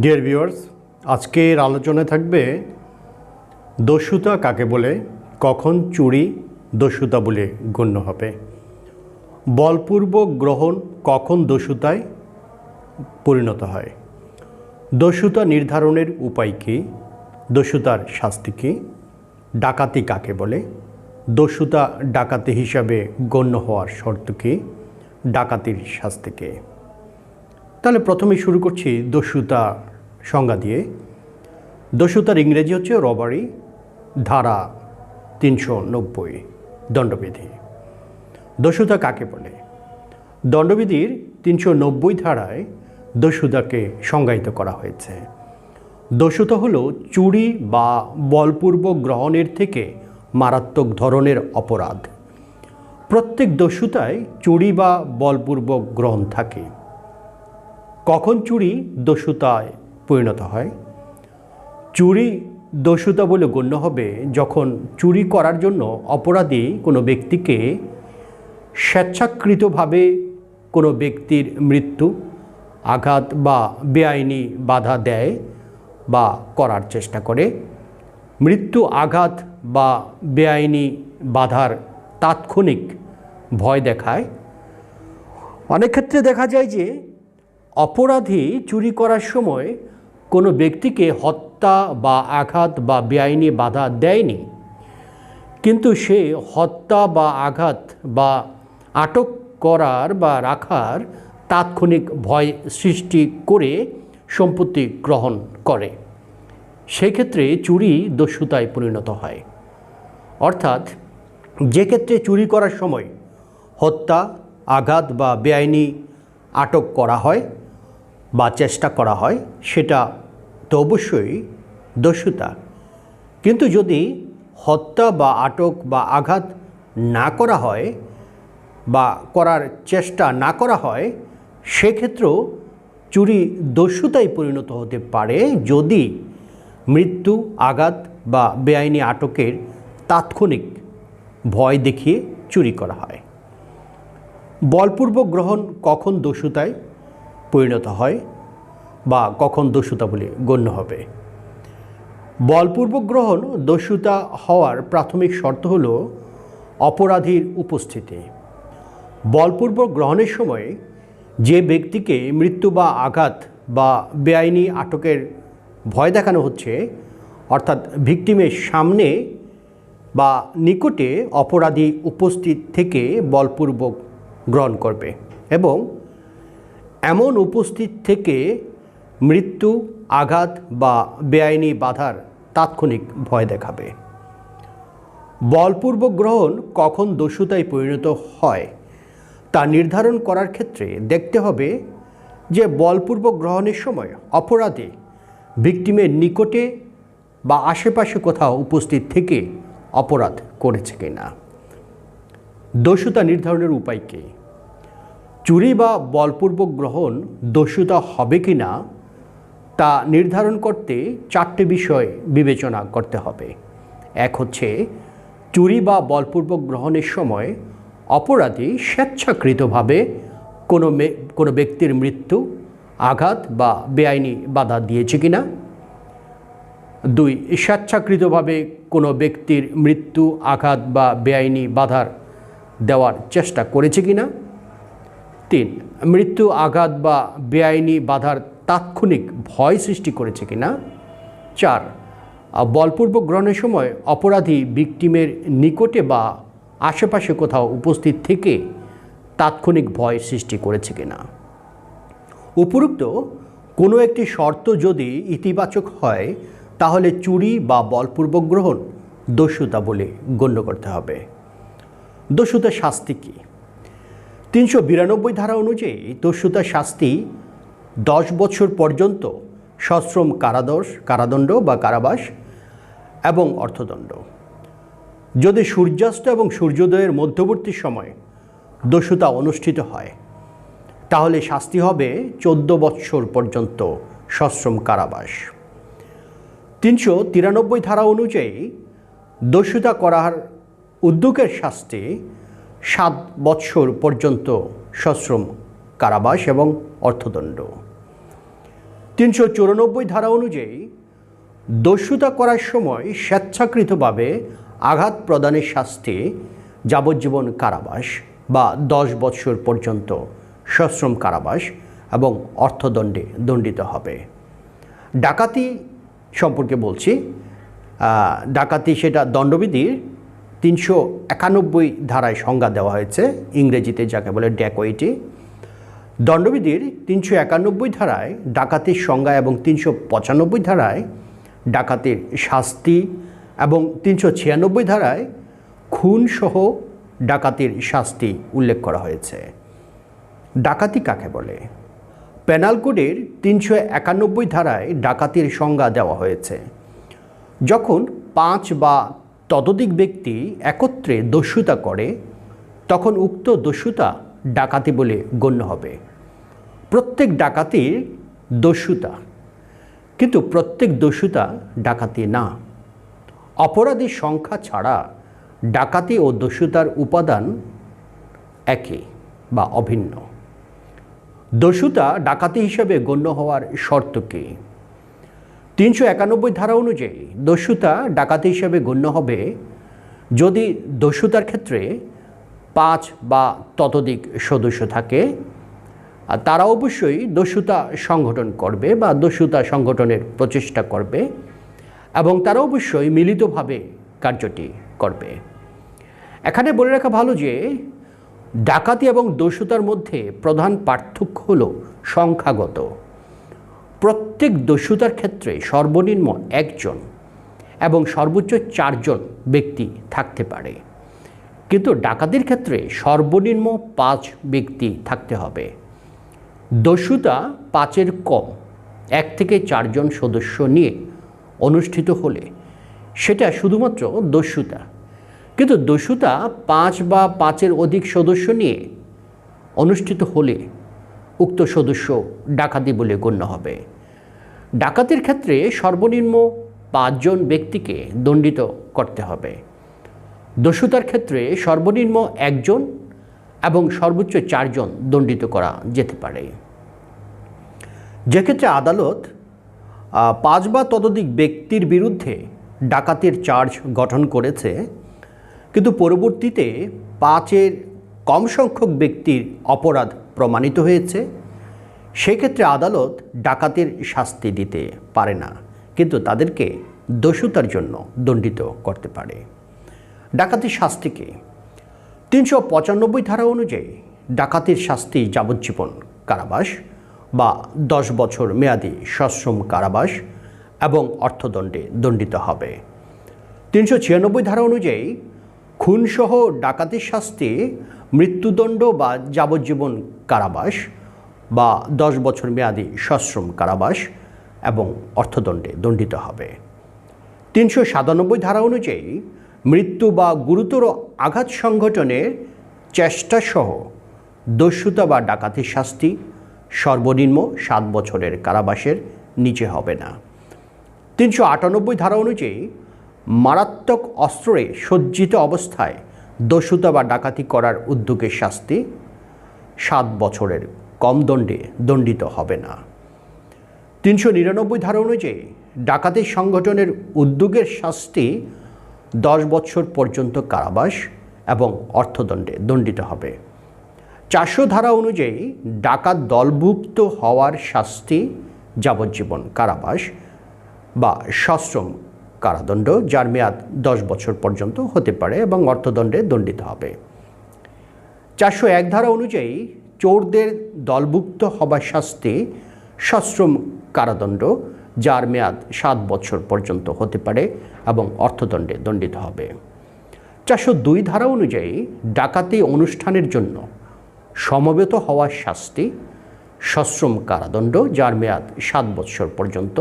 Dear viewers আজকের আলোচনায় থাকবে দস্যুতা কাকে বলে, কখন চুরি দস্যুতা বলে গণ্য হবে। বলপূর্বক গ্রহণ কখন দস্যুতায় পরিণত হয়। দস্যুতা নির্ধারণের উপায় কী? দস্যুতার শাস্তি কী? ডাকাতি কাকে বলে? দস্যুতা ডাকাতি হিসাবে গণ্য হওয়ার শর্ত কী? ডাকাতির শাস্তি কী? তাহলে প্রথমে শুরু করছি দস্যুতা সংজ্ঞা দিয়ে। দস্যুতার ইংরেজি হচ্ছে রবারি, ধারা তিনশো নব্বই, দণ্ডবিধি। দস্যুতা কাকে বলে? দণ্ডবিধির তিনশো নব্বই ধারায় দস্যুতাকে সংজ্ঞায়িত করা হয়েছে। দস্যুতা হলো চুরি বা বলপূর্বক গ্রহণের থেকে মারাত্মক ধরনের অপরাধ। প্রত্যেক দস্যুতায় চুরি বা বলপূর্বক গ্রহণ থাকে। কখন চুরি দস্যুতায় পরিণত হয়? চুরি দস্যুতা বলে গণ্য হবে যখন চুরি করার জন্য অপরাধী কোনো ব্যক্তিকে স্বেচ্ছাকৃতভাবে কোনো ব্যক্তির মৃত্যু, আঘাত বা বেআইনি বাধা দেয় বা করার চেষ্টা করে। মৃত্যু, আঘাত বা বেআইনি বাধার তাৎক্ষণিক ভয় দেখায়। অনেক ক্ষেত্রে দেখা যায় যে অপরাধী চুরি করার সময় কোনো ব্যক্তিকে হত্যা বা আঘাত বা বেআইনি বাধা দেয়নি। কিন্তু সে হত্যা বা আঘাত বা আটক করার বা রাখার তাৎক্ষণিক ভয় সৃষ্টি করে সম্পত্তি গ্রহণ করে। সেক্ষেত্রে চুরি দস্যুতায় পরিণত হয়। অর্থাৎ যে ক্ষেত্রে চুরি করার সময় হত্যা, আঘাত বা বেআইনি আটক করা হয় বা চেষ্টা করা হয়, সেটা তো অবশ্যই দস্যুতা। কিন্তু যদি হত্যা বা আটক বা আঘাত না করা হয় বা করার চেষ্টা না করা হয়, সেক্ষেত্রেও চুরি দস্যুতায় পরিণত হতে পারে যদি মৃত্যু, আঘাত বা বেআইনি আটকের তাৎক্ষণিক ভয় দেখিয়ে চুরি করা হয়। বলপূর্বক গ্রহণ কখন দস্যুতায়? পরিণত হয় বা কখন দস্যুতা বলে গণ্য হবে। বলপূর্বক গ্রহণ দস্যুতা হওয়ার প্রাথমিক শর্ত হল অপরাধীর উপস্থিতি। বলপূর্বক গ্রহণের সময় যে ব্যক্তিকে মৃত্যু বা আঘাত বা বেআইনি আটকের ভয় দেখানো হচ্ছে, অর্থাৎ ভিকটিমের সামনে বা নিকটে অপরাধী উপস্থিত থেকে বলপূর্বক গ্রহণ করবে এবং এমন উপস্থিত থেকে মৃত্যু, আঘাত বা বেআইনি বাধার তাৎক্ষণিক ভয় দেখাবে। বলপূর্বক গ্রহণ কখন দস্যুতায় পরিণত হয় তা নির্ধারণ করার ক্ষেত্রে দেখতে হবে যে বলপূর্বক গ্রহণের সময় অপরাধী ভিকটিমের নিকটে বা আশেপাশে কোথাও উপস্থিত থেকে অপরাধ করেছে কিনা। দস্যুতা নির্ধারণের উপায় কী? চুরি বা বলপূর্বক গ্রহণ দস্যুতা হবে কি না, তা নির্ধারণ করতে চারটে বিষয় বিবেচনা করতে হবে। এক হচ্ছে, চুরি বা বলপূর্বক গ্রহণের সময় অপরাধী স্বেচ্ছাকৃতভাবে কোনো কোনো ব্যক্তির মৃত্যু, আঘাত বা বেআইনি বাধা দিয়েছে কিনা দুই, স্বেচ্ছাকৃতভাবে কোনো ব্যক্তির মৃত্যু, আঘাত বা বেআইনি বাধার দেওয়ার চেষ্টা করেছে কিনা তিন, মৃত্যু, আঘাত বা বেআইনি বাধার তাৎক্ষণিক ভয় সৃষ্টি করেছে কিনা? চার বলপূর্বক গ্রহণের সময় অপরাধী ভিকটিমের নিকটে বা আশেপাশে কোথাও উপস্থিত থেকে তাৎক্ষণিক ভয় সৃষ্টি করেছে কিনা? উপরুক্ত, কোনো একটি শর্ত যদি ইতিবাচক হয়, তাহলে চুরি বা বলপূর্বক গ্রহণ দস্যুতা বলে গণ্য করতে হবে। দস্যুতা শাস্তি কী? তিনশো বিরানব্বই ধারা অনুযায়ী দস্যুতা শাস্তি দশ বছর পর্যন্ত সশ্রম কারাদশ কারাদণ্ড বা কারাবাস এবং অর্থদণ্ড। যদি সূর্যাস্ত এবং সূর্যোদয়ের মধ্যবর্তী সময় দস্যুতা অনুষ্ঠিত হয়, তাহলে শাস্তি হবে চোদ্দ বৎসর পর্যন্ত সশ্রম কারাবাস। তিনশো তিরানব্বই ধারা অনুযায়ী দস্যুতা করার উদ্যোগের শাস্তি সাত বৎসর পর্যন্ত সশ্রম কারাবাস এবং অর্থদণ্ড। তিনশো চুরানব্বই ধারা অনুযায়ী, দস্যুতা করার সময় স্বেচ্ছাকৃতভাবে আঘাত প্রদানের শাস্তি, যাবজ্জীবন কারাবাস বা দশ বৎসর পর্যন্ত সশ্রম কারাবাস এবং অর্থদণ্ডে দণ্ডিত হবে। ডাকাতি সম্পর্কে বলছি। ডাকাতি সেটা দণ্ডবিধির তিনশো একানব্বই ধারায় সংজ্ঞা দেওয়া হয়েছে, ইংরেজিতে যাকে বলে ড্যাকোইটি। দণ্ডবিধির তিনশো একানব্বই ধারায় ডাকাতির সংজ্ঞা এবং তিনশো পঁচানব্বই ধারায় ডাকাতির শাস্তি এবং তিনশো ছিয়ানব্বই ধারায় খুনসহ ডাকাতির শাস্তি উল্লেখ করা হয়েছে। ডাকাতি কাকে বলে? পেনাল কোডের তিনশো একানব্বই ধারায় ডাকাতির সংজ্ঞা দেওয়া হয়েছে। যখন পাঁচ বা ততোধিক ব্যক্তি একত্রে দস্যুতা করে, তখন উক্ত দস্যুতা ডাকাতি বলে গণ্য হবে। প্রত্যেক ডাকাতির দস্যুতা, কিন্তু প্রত্যেক দস্যুতা ডাকাতি না। অপরাধীর সংখ্যা ছাড়া ডাকাতি ও দস্যুতার উপাদান একই বা অভিন্ন। দস্যুতা ডাকাতি হিসেবে গণ্য হওয়ার শর্ত কী? তিনশো একানব্বই ধারা অনুযায়ী দস্যুতা ডাকাতি হিসেবে গণ্য হবে যদি দস্যুতার ক্ষেত্রে পাঁচ বা ততোধিক সদস্য থাকে। আর তারা অবশ্যই দস্যুতা সংগঠন করবে বা দস্যুতা সংগঠনের প্রচেষ্টা করবে এবং তারা অবশ্যই মিলিতভাবে কার্যটি করবে। এখানে বলে রাখা ভালো যে ডাকাতি এবং দস্যুতার মধ্যে প্রধান পার্থক্য হল সংখ্যাগত। প্রত্যেক দস্যুতার ক্ষেত্রে সর্বনিম্ন একজন এবং সর্বোচ্চ চারজন ব্যক্তি থাকতে পারে। কিন্তু ডাকাতির ক্ষেত্রে সর্বনিম্ন পাঁচ ব্যক্তি থাকতে হবে। দস্যুতা পাঁচের কম, এক থেকে চারজন সদস্য নিয়ে অনুষ্ঠিত হলে সেটা শুধুমাত্র দস্যুতা। কিন্তু দস্যুতা পাঁচ বা পাঁচের অধিক সদস্য নিয়ে অনুষ্ঠিত হলে উক্ত সদস্য ডাকাতি বলে গণ্য হবে। ডাকাতির ক্ষেত্রে সর্বনিম্ন পাঁচজন ব্যক্তিকে দণ্ডিত করতে হবে। দস্যুতার ক্ষেত্রে সর্বনিম্ন একজন এবং সর্বোচ্চ চারজন দণ্ডিত করা যেতে পারে। যেক্ষেত্রে আদালত পাঁচ বা ততোধিক ব্যক্তির বিরুদ্ধে ডাকাতির চার্জ গঠন করেছে, কিন্তু পরবর্তীতে পাঁচের কম সংখ্যক ব্যক্তির অপরাধ প্রমাণিত হয়েছে, সেক্ষেত্রে আদালত ডাকাতের শাস্তি দিতে পারে না, কিন্তু তাদেরকে দস্যুতার জন্য দণ্ডিত করতে পারে। ডাকাতির শাস্তিকে তিনশো পঁচানব্বই ধারা অনুযায়ী ডাকাতির শাস্তি যাবজ্জীবন কারাবাস বা দশ বছর মেয়াদি সশ্রম কারাবাস এবং অর্থদণ্ডে দণ্ডিত হবে। তিনশো ছিয়ানব্বই ধারা অনুযায়ী খুনসহ ডাকাতির শাস্তি, মৃত্যুদণ্ড বা যাবজ্জীবন কারাবাস বা দশ বছর মেয়াদি সশ্রম কারাবাস এবং অর্থদণ্ডে দণ্ডিত হবে। তিনশো সাতানব্বই ধারা অনুযায়ী মৃত্যু বা গুরুতর আঘাত সংঘটনের চেষ্টাসহ দস্যুতা বা ডাকাতির শাস্তি সর্বনিম্ন সাত বছরের কারাবাসের নিচে হবে না। তিনশো আটানব্বই ধারা অনুযায়ী মারাত্মক অস্ত্রে সজ্জিত অবস্থায় দস্যুতা বা ডাকাতি করার উদ্যোগের শাস্তি সাত বছরের কম দণ্ডে দণ্ডিত হবে না। তিনশো নিরানব্বই ধারা অনুযায়ী ডাকাতি সংগঠনের উদ্যোগের শাস্তি দশ বছর পর্যন্ত কারাবাস এবং অর্থদণ্ডে দণ্ডিত হবে। চারশো ধারা অনুযায়ী ডাকাত দলভুক্ত হওয়ার শাস্তি, যাবজ্জীবন কারাবাস বা সশ্রম কারাদণ্ড, যার মেয়াদ দশ বছর পর্যন্ত হতে পারে এবং অর্থদণ্ডে দণ্ডিত হবে। চারশো এক ধারা অনুযায়ী চোরদের দলভুক্ত হবার শাস্তি সশ্রম কারাদণ্ড, যার মেয়াদ সাত বছর পর্যন্ত হতে পারে এবং অর্থদণ্ডে দণ্ডিত হবে। চারশো দুই ধারা অনুযায়ী ডাকাতি অনুষ্ঠানের জন্য সমবেত হওয়ার শাস্তি সশ্রম কারাদণ্ড, যার মেয়াদ সাত বৎসর পর্যন্ত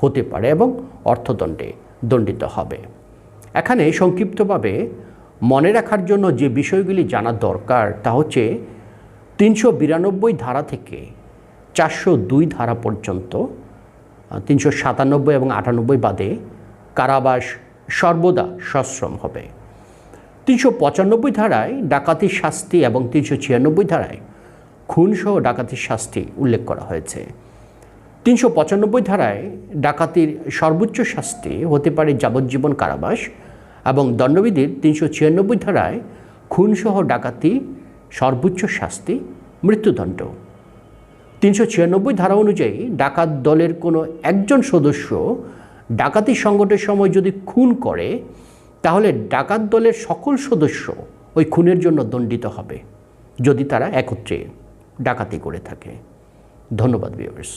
হতে পারে এবং অর্থদণ্ডে দণ্ডিত হবে। এখানে সংক্ষিপ্তভাবে মনে রাখার জন্য যে বিষয়গুলি জানা দরকার তা হচ্ছে তিনশো বিরানব্বই ধারা থেকে চারশো দুই ধারা পর্যন্ত, তিনশো সাতানব্বই এবং আটানব্বই বাদে কারাবাস সর্বদা সশ্রম হবে। তিনশো পঁচানব্বই ধারায় ডাকাতির শাস্তি এবং তিনশো ছিয়ানব্বই ধারায় খুনসহ ডাকাতির শাস্তি উল্লেখ করা হয়েছে। তিনশো পঁচানব্বই ধারায় ডাকাতির সর্বোচ্চ শাস্তি হতে পারে যাবজ্জীবন কারাবাস এবং দণ্ডবিধির তিনশো ছিয়ানব্বই ধারায় খুনসহ ডাকাতি সর্বোচ্চ শাস্তি, মৃত্যুদণ্ড। তিনশো ছিয়ানব্বই ধারা অনুযায়ী ডাকাত দলের কোনো একজন সদস্য ডাকাতি সংগঠনের সময় যদি খুন করে, তাহলে ডাকাত দলের সকল সদস্য ওই খুনের জন্য দণ্ডিত হবে, যদি তারা একত্রে ডাকাতি করে থাকে। ধন্যবাদ ভিউয়ার্স